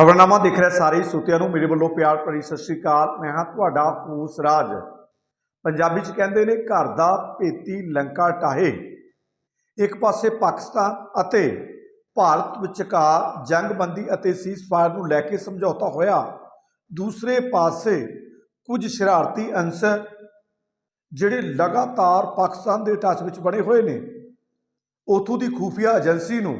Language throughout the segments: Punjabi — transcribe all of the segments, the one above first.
ਖਬਰਨਾਮਾ ਦੇਖ ਰਿਹਾ ਸਾਰੇ ਸਰੋਤਿਆਂ ਨੂੰ ਮੇਰੇ ਵੱਲੋਂ ਪਿਆਰ ਭਰੀ ਸਤਿ ਸ਼੍ਰੀ ਅਕਾਲ। ਮੈਂ ਹਾਂ ਤੁਹਾਡਾ ਫੂਸ ਰਾਜ। ਪੰਜਾਬੀ ਚ ਕਹਿੰਦੇ ਨੇ, ਘਰ ਦਾ ਭੇਤੀ ਲੰਕਾ ਟਾਹੇ। ਇੱਕ ਪਾਸੇ ਪਾਕਿਸਤਾਨ ਅਤੇ ਭਾਰਤ ਵਿਚਕਾਰ ਜੰਗਬੰਦੀ ਅਤੇ ਸੀਜ਼ਫਾਇਰ ਨੂੰ ਲੈ ਕੇ ਸਮਝੌਤਾ ਹੋਇਆ। ਦੂਸਰੇ ਪਾਸੇ ਕੁਝ ਸ਼ਰਾਰਤੀ ਅੰਸਰ ਜਿਹੜੇ ਲਗਾਤਾਰ ਪਾਕਿਸਤਾਨ ਦੇ ਟੱਚ ਵਿੱਚ ਬਣੇ ਹੋਏ ਨੇ। ਉਥੋਂ ਦੀ ਖੂਫੀਆ ਏਜੰਸੀ ਨੂੰ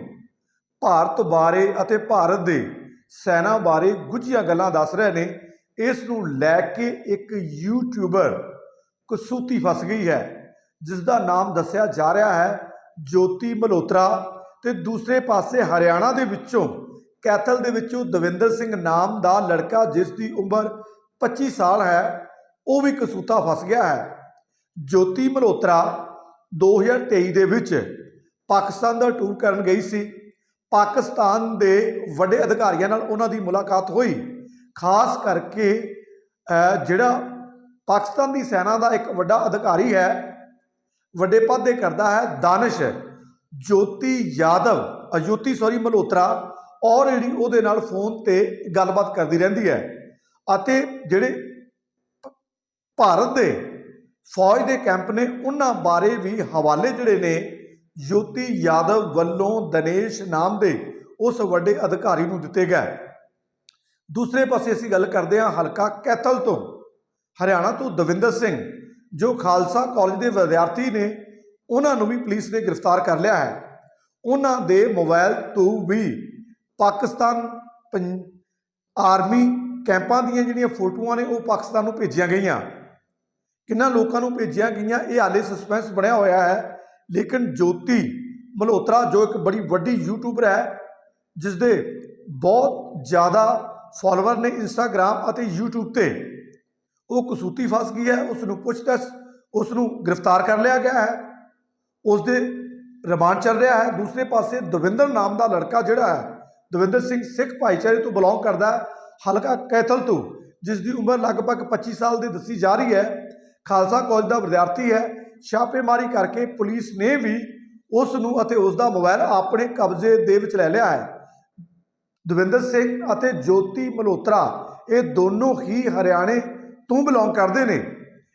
ਭਾਰਤ ਬਾਰੇ ਅਤੇ ਭਾਰਤ ਦੇ ਸੈਨਾ ਬਾਰੇ ਗੁੱਝੀਆਂ ਗੱਲਾਂ ਦੱਸ ਰਹੇ ਨੇ। ਇਸ ਨੂੰ ਲੈ ਕੇ ਇੱਕ ਯੂਟਿਊਬਰ ਕਸੂਤੀ ਫਸ ਗਈ ਹੈ ਜਿਸ ਦਾ ਨਾਮ ਦੱਸਿਆ ਜਾ ਰਿਹਾ ਹੈ ਜੋਤੀ ਮਲਹੋਤਰਾ ਤੇ ਦੂਸਰੇ ਪਾਸੇ ਹਰਿਆਣਾ ਦੇ ਵਿੱਚੋਂ, ਕੈਥਲ ਦੇ ਵਿੱਚੋਂ ਦਵਿੰਦਰ ਸਿੰਘ ਨਾਮ ਦਾ ਲੜਕਾ ਜਿਸ ਦੀ ਉਮਰ 25 ਸਾਲ ਹੈ, ਉਹ ਵੀ ਕਸੂਤਾ ਫਸ ਗਿਆ ਹੈ। ਜੋਤੀ ਮਲਹੋਤਰਾ 2023 ਦੇ ਵਿੱਚ ਪਾਕਿਸਤਾਨ ਦਾ ਟੂਰ ਕਰਨ ਗਈ ਸੀ। ਪਾਕਿਸਤਾਨ ਦੇ ਵੱਡੇ ਅਧਿਕਾਰੀਆਂ ਨਾਲ ਉਹਨਾਂ ਦੀ ਮੁਲਾਕਾਤ ਹੋਈ। ਖਾਸ ਕਰਕੇ ਜਿਹੜਾ ਪਾਕਿਸਤਾਨ ਦੀ ਸੈਨਾ ਦਾ ਇੱਕ ਵੱਡਾ ਅਧਿਕਾਰੀ ਹੈ, ਵੱਡੇ ਪਦ ਤੇ ਕਰਦਾ ਹੈ, ਦਾਨਿਸ਼ ਜੋਤੀ ਯਾਦਵ, ਅਯੋਤੀ ਸੌਰੀ ਮਲਹੋਤਰਾ, ਔਰ ਜਿਹੜੀ ਉਹਦੇ ਨਾਲ ਫੋਨ ਤੇ ਗੱਲਬਾਤ ਕਰਦੀ ਰਹਿੰਦੀ ਹੈ ਅਤੇ ਜਿਹੜੇ ਭਾਰਤ ਦੇ ਫੌਜ ਦੇ ਕੈਂਪ ਨੇ, ਉਹਨਾਂ ਬਾਰੇ ਵੀ ਹਵਾਲੇ ਜਿਹੜੇ ਨੇ ਜੋਤੀ ਯਾਦਵ ਵੱਲੋਂ ਦਿਨੇਸ਼ ਨਾਮ ਦੇ ਉਸ ਵੱਡੇ ਅਧਿਕਾਰੀ ਨੂੰ ਦਿੱਤੇ ਗਏ। ਦੂਸਰੇ ਪਾਸੇ ਅਸੀਂ ਗੱਲ ਕਰਦੇ ਹਾਂ ਹਲਕਾ ਕੈਥਲ ਤੋਂ। ਹਰਿਆਣਾ ਤੋਂ ਦਵਿੰਦਰ ਸਿੰਘ, ਜੋ ਖਾਲਸਾ ਕਾਲਜ ਦੇ ਵਿਦਿਆਰਥੀ ਨੇ, ਉਹਨਾਂ ਨੂੰ ਵੀ ਪੁਲਿਸ ਨੇ ਗ੍ਰਿਫਤਾਰ ਕਰ ਲਿਆ ਹੈ। ਉਹਨਾਂ ਦੇ ਮੋਬਾਈਲ ਤੋਂ ਵੀ ਪਾਕਿਸਤਾਨ ਪੰ- ਆਰਮੀ ਕੈਂਪਾਂ ਦੀਆਂ ਜਿਹੜੀਆਂ ਫੋਟੋਆਂ ਨੇ, ਉਹ ਪਾਕਿਸਤਾਨ ਨੂੰ ਭੇਜੀਆਂ ਗਈਆਂ। ਕਿੰਨਾ ਲੋਕਾਂ ਨੂੰ ਭੇਜੀਆਂ ਗਈਆਂ, ਇਹ ਹਾਲੇ ਸਸਪੈਂਸ ਬਣਿਆ ਹੋਇਆ ਹੈ। ਲੇਕਿਨ ਜੋਤੀ ਮਲਹੋਤਰਾ, ਜੋ ਇੱਕ ਬੜੀ ਵੱਡੀ ਯੂਟਿਊਬਰ ਹੈ ਜਿਸ ਦੇ ਬਹੁਤ ਜ਼ਿਆਦਾ ਫਾਲੋਅਰ ਨੇ ਇੰਸਟਾਗ੍ਰam ਅਤੇ YouTube ਤੇ, ਉਹ ਕਸੂਤੀ ਫਸ ਗਈ ਹੈ ਉਸ ਨੂੰ ਪੁੱਛਤਾਛ ਉਸ ਨੂੰ ਗ੍ਰਿਫਤਾਰ ਕਰ ਲਿਆ ਗਿਆ ਹੈ ਉਸ ਦੇ ਰਿਮਾਂਡ ਚੱਲ ਰਿਹਾ ਹੈ, ਦੂਸਰੇ ਪਾਸੇ ਦਵਿੰਦਰ ਨਾਮ ਦਾ ਲੜਕਾ ਜਿਹੜਾ ਹੈ, ਦਵਿੰਦਰ ਸਿੰਘ ਸਿੱਖ ਭਾਈਚਾਰੇ ਤੋਂ ਬਿਲੋਂਗ ਕਰਦਾ ਹੈ, ਹਲਕਾ ਕੈਥਲ ਤੋਂ ਜਿਸ ਦੀ ਉਮਰ ਲਗਭਗ 25 ਸਾਲ ਦੀ ਦੱਸੀ ਜਾ ਰਹੀ ਹੈ, ਖਾਲਸਾ ਕਾਲਜ ਦਾ ਵਿਦਿਆਰਥੀ ਹੈ ਛਾਪੇਮਾਰੀ ਕਰਕੇ ਪੁਲਿਸ ਨੇ ਵੀ ਉਸ ਨੂੰ ਅਤੇ ਉਸ ਦਾ ਮੋਬਾਈਲ ਆਪਣੇ ਕਬਜ਼ੇ ਦੇ ਵਿੱਚ ਲੈ ਲਿਆ ਹੈ। ਦਵਿੰਦਰ ਸਿੰਘ ਅਤੇ ਜੋਤੀ ਮਲਹੋਤਰਾ ਇਹ ਦੋਨੋਂ ਹੀ ਹਰਿਆਣੇ ਤੋਂ ਬਿਲੋਂਗ ਕਰਦੇ ਨੇ।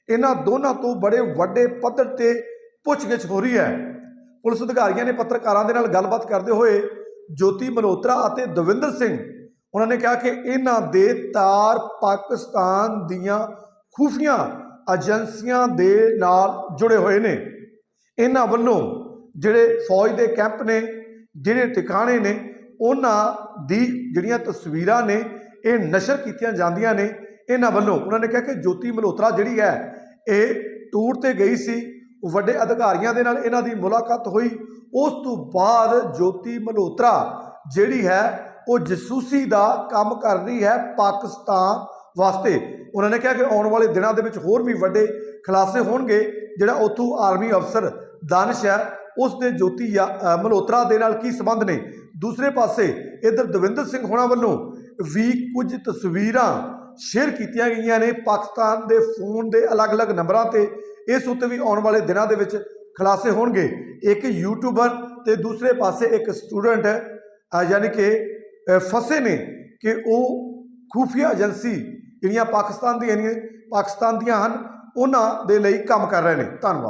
ਇਹਨਾਂ ਦੋਨਾਂ ਤੋਂ ਬੜੇ ਵੱਡੇ ਪੱਧਰ ਤੇ ਪੁੱਛਗਿੱਛ ਹੋ ਰਹੀ ਹੈ। ਪੁਲਿਸ ਅਧਿਕਾਰੀਆਂ ਨੇ ਪੱਤਰਕਾਰਾਂ ਦੇ ਨਾਲ ਗੱਲਬਾਤ ਕਰਦੇ ਹੋਏ ਜੋਤੀ ਮਲਹੋਤਰਾ ਅਤੇ ਦਵਿੰਦਰ ਸਿੰਘ ਉਹਨਾਂ ਨੇ ਕਿਹਾ ਕਿ ਇਹਨਾਂ ਦੇ ਤਾਰ ਪਾਕਿਸਤਾਨ ਦੀਆਂ ਖੂਫੀਆਂ ਏਜੰਸੀਆਂ ਦੇ ਨਾਲ ਜੁੜੇ ਹੋਏ ਨੇ। ਇਹਨਾਂ ਵੱਲੋਂ ਜਿਹੜੇ ਫੌਜ ਦੇ ਕੈਂਪ ਨੇ, ਜਿਹੜੇ ਟਿਕਾਣੇ ਨੇ, ਉਹਨਾਂ ਦੀ ਜਿਹੜੀਆਂ ਤਸਵੀਰਾਂ ਨੇ, ਇਹ ਨਸ਼ਰ ਕੀਤੀਆਂ ਜਾਂਦੀਆਂ ਨੇ। ਇਹਨਾਂ ਵੱਲੋਂ ਉਹਨਾਂ ਨੇ ਕਿਹਾ ਕਿ ਜੋਤੀ ਮਲਹੋਤਰਾ ਜਿਹੜੀ ਹੈ, ਇਹ ਟੂਰ ਤੇ ਗਈ ਸੀ। ਵੱਡੇ ਅਧਿਕਾਰੀਆਂ ਦੇ ਨਾਲ ਇਹਨਾਂ ਦੀ ਮੁਲਾਕਾਤ ਹੋਈ। ਉਸ ਤੋਂ ਬਾਅਦ ਜੋਤੀ ਮਲਹੋਤਰਾ ਜਿਹੜੀ ਹੈ, ਉਹ ਜਸੂਸੀ ਦਾ ਕੰਮ ਕਰ ਰਹੀ ਹੈ ਪਾਕਿਸਤਾਨ ਵਾਸਤੇ ਉਹਨਾਂ ਨੇ ਕਿਹਾ ਕਿ ਆਉਣ ਵਾਲੇ ਦਿਨਾਂ ਦੇ ਵਿੱਚ ਹੋਰ ਵੀ ਵੱਡੇ ਖੁਲਾਸੇ ਹੋਣਗੇ, ਜਿਹੜਾ ਉੱਥੋਂ ਆਰਮੀ ਅਫਸਰ ਦਾਨਿਸ਼ ਹੈ, ਉਸ ਦੇ ਜੋਤੀ ਯਾ- ਮਲਹੋਤਰਾ ਦੇ ਨਾਲ ਕੀ ਸੰਬੰਧ ਨੇ? ਦੂਸਰੇ ਪਾਸੇ ਇਧਰ ਦਵਿੰਦਰ ਸਿੰਘ ਹੋਣਾ ਵੱਲੋਂ ਵੀ ਕੁਝ ਤਸਵੀਰਾਂ ਸ਼ੇਅਰ ਕੀਤੀਆਂ ਗਈਆਂ ਨੇ। ਪਾਕਿਸਤਾਨ ਦੇ ਫੋਨ ਦੇ ਅਲੱਗ-ਅਲੱਗ ਨੰਬਰਾਂ ਤੇ ਇਸ ਉੱਤੇ ਵੀ ਆਉਣ ਵਾਲੇ ਦਿਨਾਂ ਦੇ ਵਿੱਚ ਖੁਲਾਸੇ ਹੋਣਗੇ। ਇੱਕ ਯੂਟਿਊਬਰ ਤੇ ਦੂਸਰੇ ਪਾਸੇ ਇੱਕ ਸਟੂਡੈਂਟ ਹੈ ਯਾਨੀ ਕਿ ਫਸੇ ਨੇ ਕਿ ਉਹ ਖੂਫੀਆ ਏਜੰਸੀ ਜਿਹੜੀਆਂ ਪਾਕਿਸਤਾਨ ਦੀਆਂ ਨੇ ਪਾਕਿਸਤਾਨ ਦੀਆਂ ਹਨ, ਉਹਨਾਂ ਦੇ ਲਈ ਕੰਮ ਕਰ ਰਹੇ ਨੇ। ਧੰਨਵਾਦ।